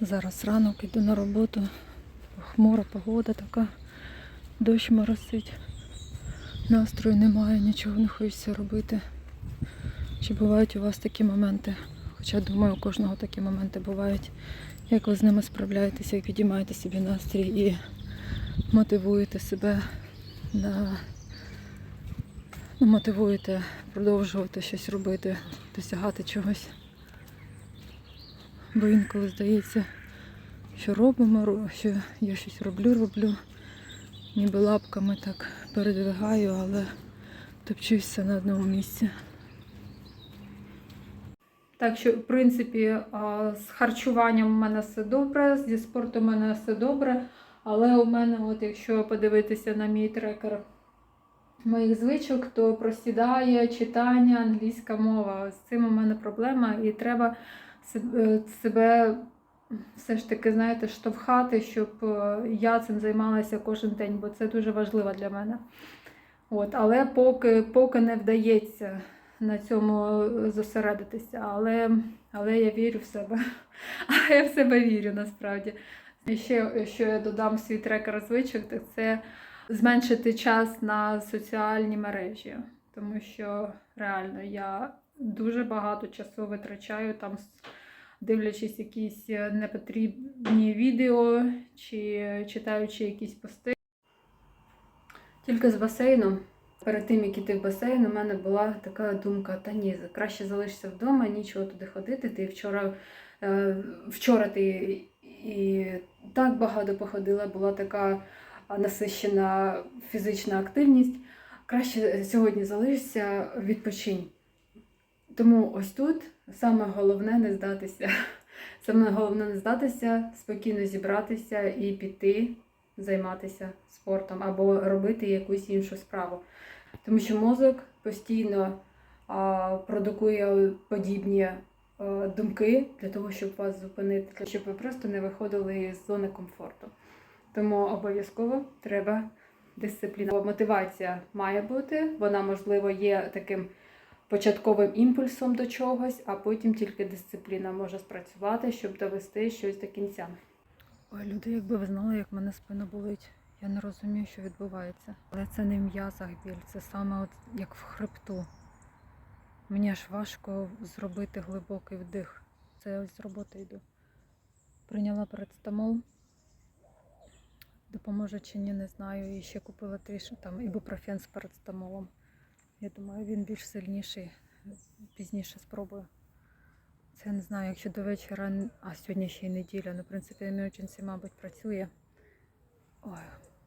Зараз ранок іду на роботу. Хмура погода така, дощ моросить. Настрою немає, нічого не хочеться робити. Чи бувають у вас такі моменти? Хоча думаю, у кожного такі моменти бувають. Як ви з ними справляєтеся, як підіймаєте собі настрій і мотивуєте себе на ну, мотивуєте продовжувати щось робити, досягати чогось. Бо інколи здається, що робимо, що я щось роблю, роблю. Ніби лапками так передвигаю, але топчуся на одному місці. Так що, в принципі, з харчуванням у мене все добре, зі спортом у мене все добре. Але у мене, от якщо подивитися на мій трекер моїх звичок, то просідає читання, англійська мова. З цим у мене проблема, і треба себе- себе все ж таки, знаєте, штовхати, щоб е, я цим займалася кожен день, бо це дуже важливо для мене. От, але поки, поки не вдається на цьому зосередитися, але, але я вірю в себе. Але я в себе вірю насправді. І ще, що я додам в свій трекер звичок, так це зменшити час на соціальні мережі, тому що реально я дуже багато часу витрачаю там, дивлячись якісь непотрібні відео чи читаючи якісь пости. Тільки з басейну. Перед тим, як іти в басейн, у мене була така думка: та ні, краще залишся вдома, нічого туди ходити. Ти вчора, е, вчора ти і так багато походила, була така насищена фізична активність. Краще сьогодні залишся, відпочинь. Тому ось тут саме головне не здатися. Саме головне не здатися, спокійно зібратися і піти займатися спортом або робити якусь іншу справу. Тому що мозок постійно а, продукує подібні а, думки для того, щоб вас зупинити, щоб ви просто не виходили з зони комфорту. Тому обов'язково треба дисципліна. Мотивація має бути, вона, можливо, є таким початковим імпульсом до чогось, а потім тільки дисципліна може спрацювати, щоб довести щось до кінця. Ой, люди, якби ви знали, як мене спина болить. Я не розумію, що відбувається. Але це не в м'язах біль, це саме от як в хребту. Мені аж важко зробити глибокий вдих. Це я ось з роботи йду. Прийняла парацетамол. Допоможе чи ні, не знаю. І ще купила трішки там ібупрофен з парацетамолом. Я думаю, він більш сильніший. Пізніше спробую. Це не знаю, якщо до вечора, а сьогодні ще й неділя, ну, в принципі, еміочинці, мабуть, працює. Ой,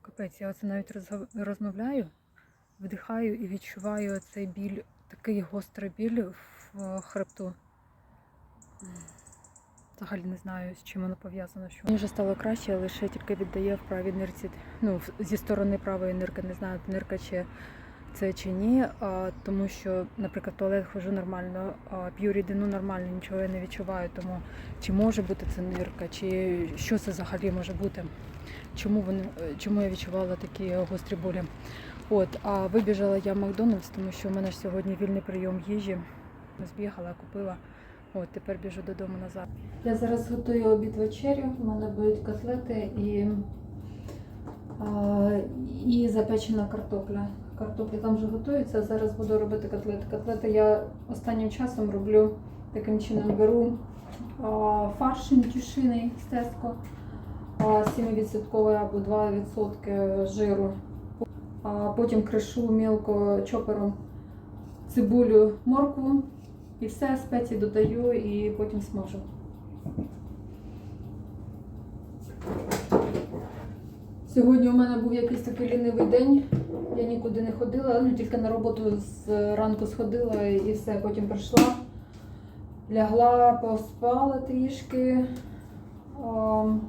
капець, я оце навіть розмовляю, вдихаю і відчуваю цей біль, такий гострий біль в е, хребту. Взагалі не знаю, з чим воно пов'язано. Що мені вже стало краще, лише тільки віддає в правій нирці. Ну, зі сторони правої нирки, не знаю, нирка чи це чи ні, тому що, наприклад, в туалет ходжу нормально, п'ю рідину нормально, нічого я не відчуваю. Тому чи може бути це нирка, чи що це взагалі може бути? Чому вони, е, чому я відчувала такі гострі болі? От, а вибіжала я в Макдональдс, тому що в мене ж сьогодні вільний прийом їжі. Збігала, купила. От тепер біжу додому назад. Я зараз готую обід вечерю. У мене будуть котлети і, і запечена картопля. Картопля там вже готується. Зараз буду робити котлети. Котлети я останнім часом роблю таким чином беру фарш тюшиний з теско. 7% або 2% жиру. А потім кришу мілко чопером цибулю, моркву і все, спеції додаю і потім смажу. Сьогодні у мене був якийсь такий лінивий день. Я нікуди не ходила, ну тільки на роботу з ранку сходила і все, потім прийшла, лягла, поспала трішки. Ам,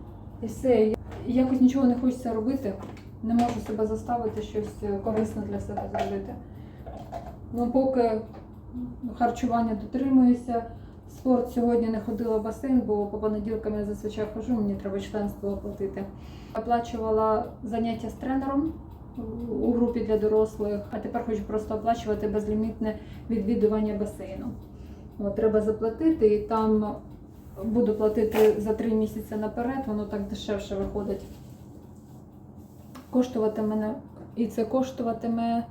і все. Якось нічого не хочеться робити. Не можу себе заставити щось корисне для себе зробити. Ну, поки харчування дотримуюся. Спорт сьогодні не ходила в басейн, бо по понеділкам я зазвичай хожу, мені треба членство оплатити. Оплачувала заняття з тренером у групі для дорослих, а тепер хочу просто оплачувати безлімітне відвідування басейну. От, треба заплатити, і там буду платити за 3 місяці наперед, воно так дешевше виходить. Коштуватиме, і це коштуватиме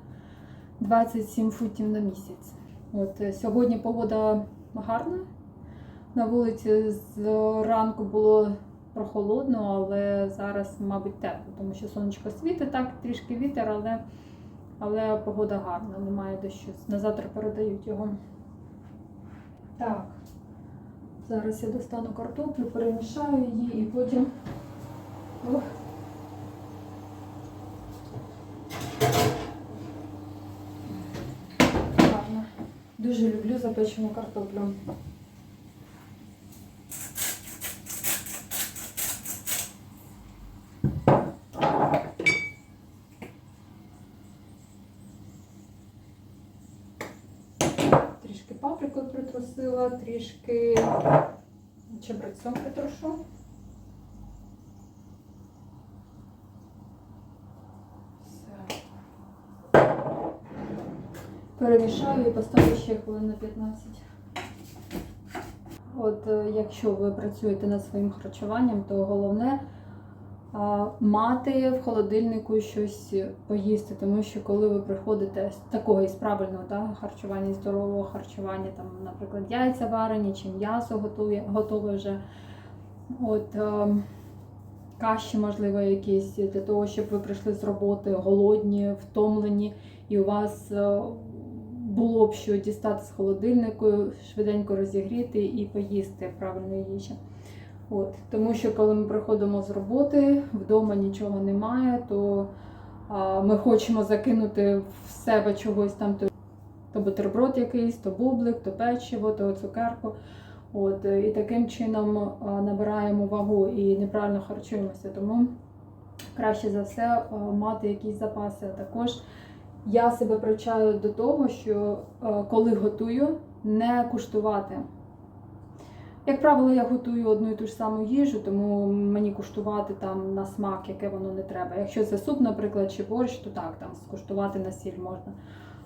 27 фунтів на місяць. От сьогодні погода гарна. На вулиці зранку було прохолодно, але зараз, мабуть, тепло, тому що сонечко світить, так, трішки вітер, але, але погода гарна, немає дощу. На завтра передають його. Так, зараз я достану картоплю, перемішаю її і потім. Дуже люблю запечену картоплю. Трішки паприкою притрусила, трішки чебрецом притрушу. Перемішаю і поставлю ще хвилин на 15. От е, якщо ви працюєте над своїм харчуванням, то головне мати в холодильнику щось поїсти, тому що коли ви приходите з такого із правильного да, харчування, здорового харчування, там, наприклад, яйця варені чи м'ясо готує, готове вже. От, е, каші, можливо, якісь для того, щоб ви прийшли з роботи голодні, втомлені, і у вас е, було б що дістати з холодильнику, швиденько розігріти і поїсти правильної їжі. От, тому що коли ми приходимо з роботи, вдома нічого немає, то а, ми хочемо закинути в себе чогось там, то, то бутерброд якийсь, то бублик, то печиво, то цукерку. От, і таким чином набираємо вагу і неправильно харчуємося. Тому краще за все мати якісь запаси. Також я себе привчаю до того, що коли готую, не куштувати. Як правило, я готую одну і ту ж саму їжу, тому мені куштувати там на смак, яке воно не треба. Якщо це суп, наприклад, чи борщ, то так, там скуштувати на сіль можна.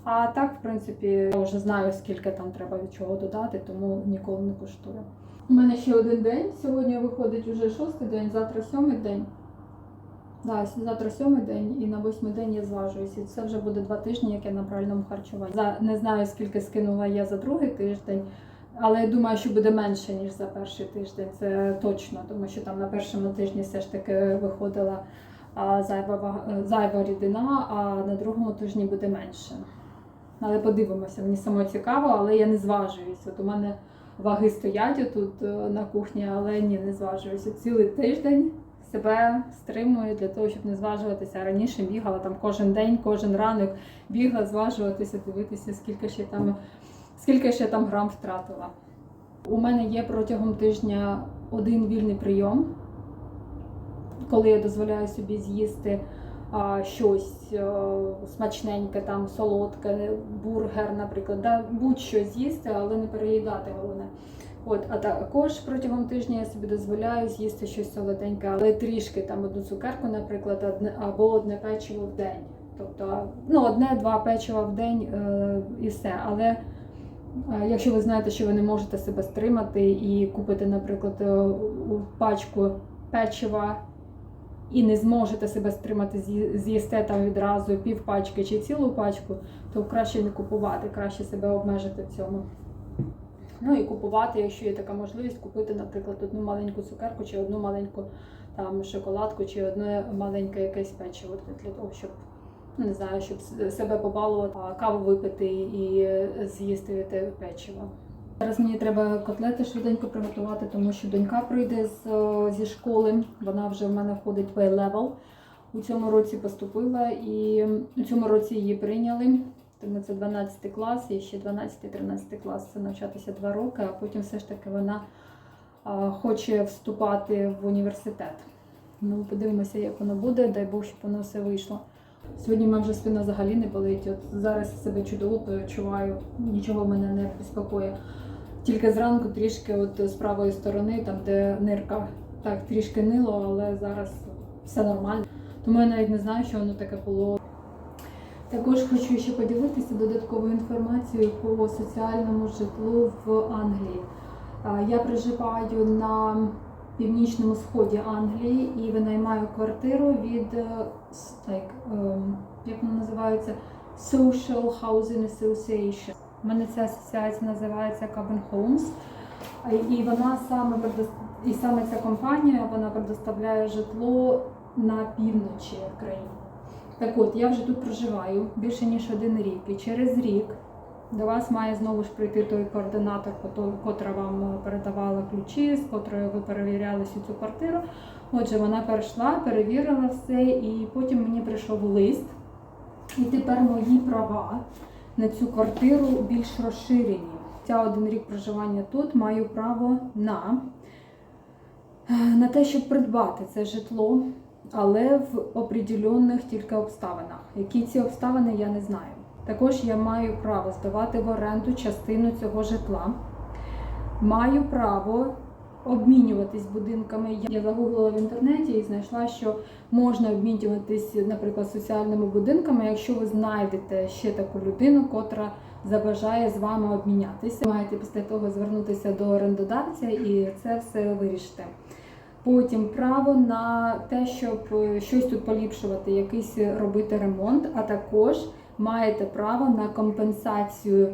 А так, в принципі, я вже знаю, скільки там треба від чого додати, тому ніколи не куштую. У мене ще один день. Сьогодні виходить уже шостий день, завтра сьомий день. Да, завтра сьомий день і на восьмий день я зважуюся. Це вже буде два тижні, як я на правильному харчуванні. За не знаю, скільки скинула я за другий тиждень, але я думаю, що буде менше, ніж за перший тиждень. Це точно, тому що там на першому тижні все ж таки виходила зайва, е, зайва рідина, а на другому тижні буде менше. Але подивимося, мені само цікаво, але я не зважуюсь. От у мене ваги стоять тут на кухні, але ні, не зважуюся. Цілий тиждень себе стримую для того, щоб не зважуватися. Раніше бігала там кожен день, кожен ранок бігла, зважуватися, дивитися, скільки ще там, скільки ще там грам втратила. У мене є протягом тижня один вільний прийом, коли я дозволяю собі з'їсти а, щось е, смачненьке, там солодке, бургер, наприклад, да, будь-що з'їсти, але не переїдати головне. От, а також протягом тижня я собі дозволяю з'їсти щось солоденьке, але трішки там одну цукерку, наприклад, одне або одне печиво в день. Тобто ну, одне-два печива в день е, і все. Але якщо ви знаєте, що ви не можете себе стримати і купите, наприклад, е, пачку печива і не зможете себе стримати, з'ї- з'їсте там відразу пів пачки чи цілу пачку, то краще не купувати, краще себе обмежити в цьому. Ну і купувати, якщо є така можливість, купити, наприклад, одну маленьку цукерку чи одну маленьку там шоколадку, чи одне маленьке якесь печиво для- того, щоб не знаю, щоб себе побалувати, каву випити і з'їсти те печиво. Зараз мені треба котлети швиденько приготувати, тому що донька прийде з, зі школи. Вона вже в мене входить в A-level. У цьому році поступила і у цьому році її прийняли. Тому це 12 клас, і ще 12-13 клас це навчатися 2 роки, а потім все ж таки вона хоче вступати в університет. Ну, подивимося, як воно буде, дай Бог, щоб воно все вийшло. Сьогодні мене вже спина взагалі не болить. От зараз себе чудово почуваю, нічого мене не безпокоїть. Тільки зранку трішки от з правої сторони, там де нирка, так трішки нило, але зараз все нормально. Тому я навіть не знаю, що воно таке було. Також хочу ще поділитися додатковою інформацією по соціальному житлу в Англії. Я проживаю на північному сході Англії і винаймаю квартиру від е, like, ем, як вона називається Social Housing Association. У мене ця асоціація називається Cabin Homes. І вона саме і саме ця компанія вона предоставляє житло на півночі країни. Так от, я вже тут проживаю більше ніж один рік, і через рік до вас має знову ж прийти той координатор, котра вам передавала ключі, з котрою ви перевіряли всю цю квартиру. Отже, вона перейшла, перевірила все, і потім мені прийшов лист. І тепер мої права на цю квартиру більш розширені. Ця один рік проживання тут маю право на, е, на те, щоб придбати це житло, але в определенних тільки обставинах. Які ці обставини, я не знаю. Також я маю право здавати в оренду частину цього житла. Маю право обмінюватись будинками. Я загуглила в інтернеті і знайшла, що можна обмінюватись, наприклад, соціальними будинками, якщо ви знайдете ще таку людину, котра забажає з вами обмінятися. Маєте після того звернутися до орендодавця і це все вирішите. Потім право на те, щоб щось тут поліпшувати, якийсь робити ремонт, а також маєте право на компенсацію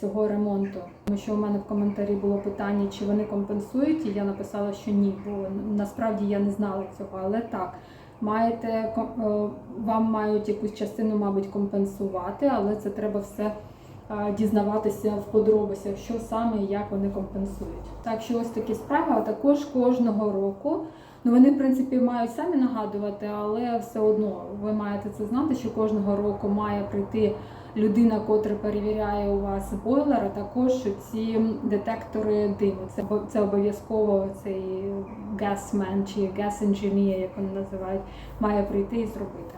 цього ремонту. Тому що у мене в коментарі було питання, чи вони компенсують, і я написала, що ні, бо насправді я не знала цього, але так. Маєте е, вам мають якусь частину, мабуть, компенсувати, але це треба все дізнаватися в подробицях, що саме і як вони компенсують. Так що ось такі справи, а також кожного року. Ну вони в принципі мають самі нагадувати, але все одно ви маєте це знати, що кожного року має прийти людина, котра перевіряє у вас бойлер, а також ці детектори диму. Це це обов'язково цей gasman чи gas engineer, як вони називають, має прийти і зробити.